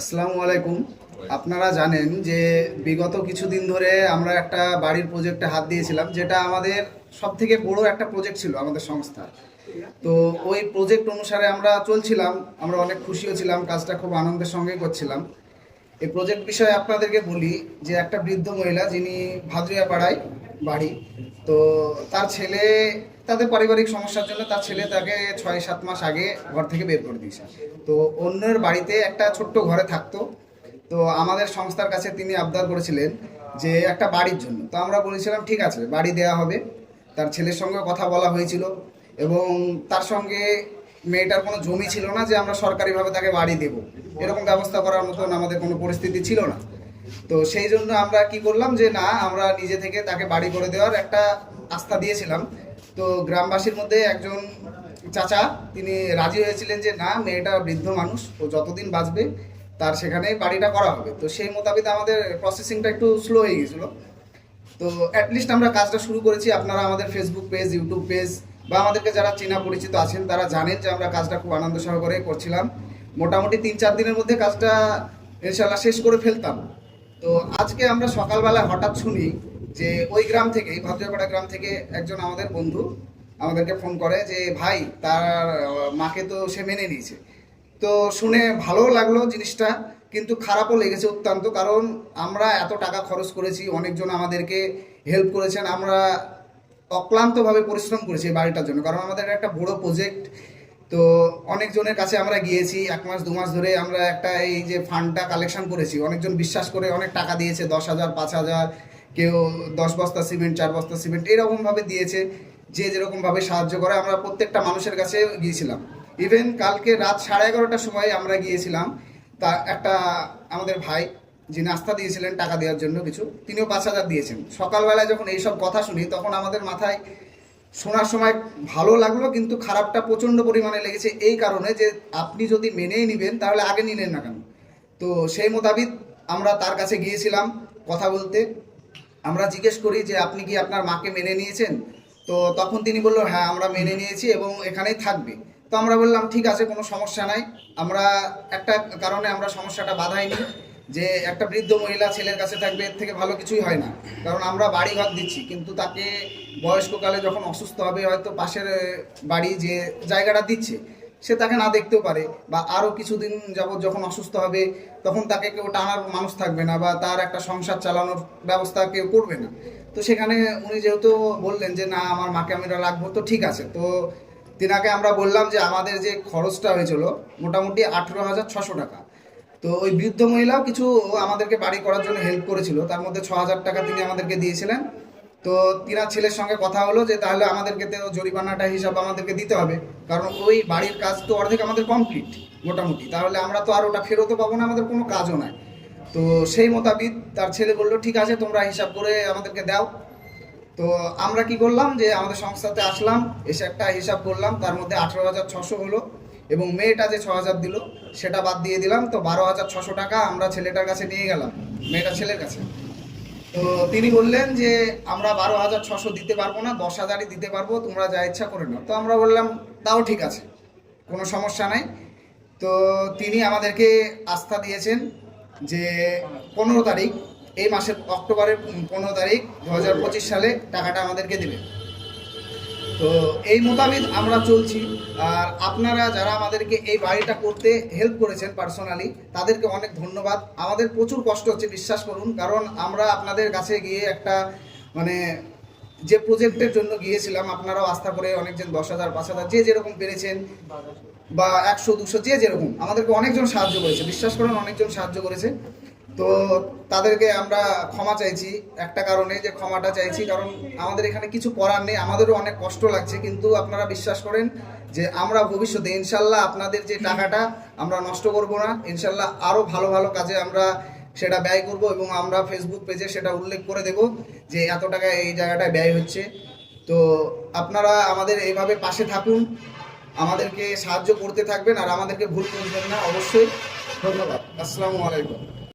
আসসালামু আলাইকুম। আপনারা জানেন যে বিগত কিছুদিন ধরে আমরা একটা বাড়ির প্রজেক্টে হাত দিয়েছিলাম, যেটা আমাদের সব থেকে বড় একটা প্রজেক্ট ছিল আমাদের সংস্থার। তো ওই প্রজেক্ট অনুসারে আমরা চলছিলাম, আমরা অনেক খুশিও ছিলাম কাজটা খুব আনন্দের সঙ্গে করছিলাম। এই প্রজেক্ট বিষয়ে আপনাদেরকে বলি যে একটা বৃদ্ধ মহিলা যিনি ভাদুরিয়া পাড়ায় বাড়ি, তো তার ছেলে তাদের পারিবারিক সমস্যার জন্য তার ছেলে তাকে ছয়, সাত মাস আগে ঘর থেকে বের করে দিয়েছে। তো অন্যের বাড়িতে একটা ছোট্ট ঘরে থাকতো। তো আমাদের সংস্থার কাছে তিনি আবদার করেছিলেন যে একটা বাড়ির জন্য। তো আমরা বলেছিলাম, ঠিক আছে, বাড়ি দেওয়া হবে। তার ছেলের সঙ্গে কথা বলা হয়েছিল এবং তার সঙ্গে মেয়েটার কোনো জমি ছিল না যে আমরা সরকারিভাবে তাকে বাড়ি দেব। এরকম ব্যবস্থা করার মতন আমাদের কোনো পরিস্থিতি ছিল না। তো সেই জন্য আমরা কি করলাম যে, না, আমরা নিজে থেকে তাকে বাড়ি করে দেওয়ার একটা আস্থা দিয়েছিলাম। তো গ্রামবাসীর মধ্যে একজন চাচা, তিনি রাজি হয়েছিলেন যে, না, মেয়েটা বৃদ্ধ মানুষ, ও যতদিন বাঁচবে, তার সেখানে বাড়িটা করা হবে। তো সেই মোতাবেক আমাদের প্রসেসিংটা একটু স্লো হয়ে গেছিল। তো অ্যাটলিস্ট আমরা কাজটা শুরু করেছি। আপনারা আমাদের ফেসবুক পেজ ইউটিউব পেজ বা আমাদেরকে যারা চেনা পরিচিত আছেন, তারা জানেন যে আমরা কাজটা খুব আনন্দ সহকারে করছিলাম। মোটামুটি তিন চার দিনের মধ্যে কাজটা ইনশাল্লাহ শেষ করে ফেলতাম। তো আজকে আমরা সকালবেলা হঠাৎ শুনি যে ওই গ্রাম থেকে ভাদ্রপাড়া গ্রাম থেকে একজন আমাদের বন্ধু আমাদেরকে ফোন করে যে, ভাই, তার মাকে তো সে মেনে নিয়েছে। তো শুনে ভালোও লাগল জিনিসটা, কিন্তু খারাপও লেগেছে অত্যন্ত, কারণ আমরা এত টাকা খরচ করেছি, অনেকজন আমাদেরকে হেল্প করেছেন, আমরা অক্লান্তভাবে পরিশ্রম করেছি বাড়িটার জন্য, কারণ আমাদের একটা বড় প্রজেক্ট তো অনেকজনের কাছে আমরা গিয়েছি, এক মাস, দু মাস ধরে আমরা একটা এই যে ফান্ডটা কালেকশন করেছি, অনেকজন বিশ্বাস করে অনেক টাকা দিয়েছে, দশ হাজার, পাঁচ হাজার কেউ দশ বস্তা সিমেন্ট, চার বস্তা সিমেন্ট এরকমভাবে দিয়েছে, যে যেরকমভাবে সাহায্য করে। আমরা প্রত্যেকটা মানুষের কাছে গিয়েছিলাম। ইভেন কালকে রাত সাড়ে এগারোটার সময় আমরা গিয়েছিলাম, তা একটা আমাদের ভাই যিনি আস্থা দিয়েছিলেন টাকা দেওয়ার জন্য কিছু, তিনিও পাঁচ হাজার দিয়েছেন। সকালবেলায় যখন এইসব কথা শুনি, তখন আমাদের মাথায় শোনার সময় ভালো লাগল, কিন্তু খারাপটা প্রচণ্ড পরিমাণে লেগেছে এই কারণে যে আপনি যদি মেনেই নেবেন, তাহলে আগে নিলেন না কেন? তো সেই মোতাবিক আমরা তার কাছে গিয়েছিলাম কথা বলতে। আমরা জিজ্ঞেস করি যে, আপনি কি আপনার মাকে মেনে নিয়েছেন? তো তখন তিনি বলল হ্যাঁ আমরা মেনে নিয়েছি এবং এখানেই থাকবে। তো আমরা বললাম, ঠিক আছে, কোনো সমস্যা নাই। আমরা একটা কারণে আমরা সমস্যাটা বাধাইনি যে একটা বৃদ্ধ মহিলা ছেলের কাছে থাকবে, এর থেকে ভালো কিছুই হয় না। কারণ আমরা বাড়ি ঘর দিচ্ছি, কিন্তু তাকে বয়স্ককালে যখন অসুস্থ হবে, হয়তো পাশের বাড়ি যে জায়গাটা দিচ্ছে সে তাকে না দেখতেও পারে বা আরও কিছুদিন যাবত যখন অসুস্থ হবে, তখন তাকে কেউ টানার মানুষ থাকবে না বা তার একটা সংসার চালানোর ব্যবস্থা কেউ করবে না। তো সেখানে উনি যেহেতু বললেন যে, না, আমার মাকে আমি রাখব। তো ঠিক আছে। তো তিনাকে আমরা বললাম যে, আমাদের যে খরচটা হয়েছিল মোটামুটি আঠেরো হাজার ছশো টাকা। তো ওই বৃদ্ধ মহিলাও কিছু আমাদেরকে বাড়ি করার জন্য হেল্প করেছিল। তার মধ্যে ছ হাজার টাকা তিনি আমাদেরকে দিয়েছিলেন। তো তিনার ছেলের সঙ্গে কথা হলো যে তাহলে আমাদেরকে তো জরিমানাটা হিসাব আমাদেরকে দিতে হবে। কারণ ওই বাড়ির কাজ তো অর্ধেক আমাদের কমপ্লিট মোটামুটি। তাহলে আমরা তো আর ওটা ফেরতও পাবো না, আমাদের কোনো কাজও নাই। তো সেই মোতাবিক তার ছেলে বলল, ঠিক আছে, তোমরা হিসাব করে আমাদেরকে দাও। তো আমরা কি করলাম যে আমাদের সংস্থাতে আসলাম, এসে একটা হিসাব করলাম, তার মধ্যে আঠেরো হাজার ছশো হলো এবং মেয়েটা যে ছ হাজার দিল, সেটা বাদ দিয়ে দিলাম। তো বারো হাজার ছশো টাকা আমরা ছেলেটার কাছে নিয়ে গেলাম, মেয়েটা ছেলের কাছে। তো তিনি বললেন যে, আমরা বারো হাজার ছশো দিতে পারব না, দশ হাজারই দিতে পারব, তোমরা যা ইচ্ছা করে নাও। তো আমরা বললাম, তাও ঠিক আছে, কোনো সমস্যা নাই। তো তিনি আমাদেরকে আস্থা দিয়েছেন যে, পনেরো তারিখ, এই মাসের অক্টোবরের পনেরো তারিখ, দু হাজার পঁচিশ সালে টাকাটা আমাদেরকে দেবে তো এই মোতাবেক আমরা চলছি। আর আপনারা যারা আমাদেরকে এই বাড়িটা করতে হেল্প করেছেন পার্সোনালি তাদেরকে অনেক ধন্যবাদ। আমাদের প্রচুর কষ্ট হচ্ছে, বিশ্বাস করুন। কারণ আমরা আপনাদের কাছে গিয়ে একটা মানে যে প্রজেক্টের জন্য গিয়েছিলাম, আপনারাও আস্থা করে অনেকজন দশ হাজার, পাঁচ হাজার, যে যেরকম পেরেছেন, বা একশো, দুশো, যে যেরকম, আমাদেরকে অনেকজন সাহায্য করেছে। বিশ্বাস করুন, অনেকজন সাহায্য করেছে। তো তাদেরকে আমরা ক্ষমা চাইছি একটা কারণে যে ক্ষমাটা চাইছি, কারণ আমাদের এখানে কিছু করার নেই, আমাদেরও অনেক কষ্ট লাগছে। কিন্তু আপনারা বিশ্বাস করেন যে আমরা ভবিষ্যতে ইনশাল্লাহ আপনাদের যে টাকাটা আমরা নষ্ট করব না, ইনশাল্লাহ আরও ভালো ভালো কাজে আমরা সেটা ব্যয় করব এবং আমরা ফেসবুক পেজে সেটা উল্লেখ করে দেব যে এত টাকা এই জায়গাটায় ব্যয় হচ্ছে। তো আপনারা আমাদের এইভাবে পাশে থাকুন, আমাদেরকে সাহায্য করতে থাকবেন আর আমাদেরকে ভুল করবেন না, অবশ্যই। ধন্যবাদ। আসসালামু আলাইকুম।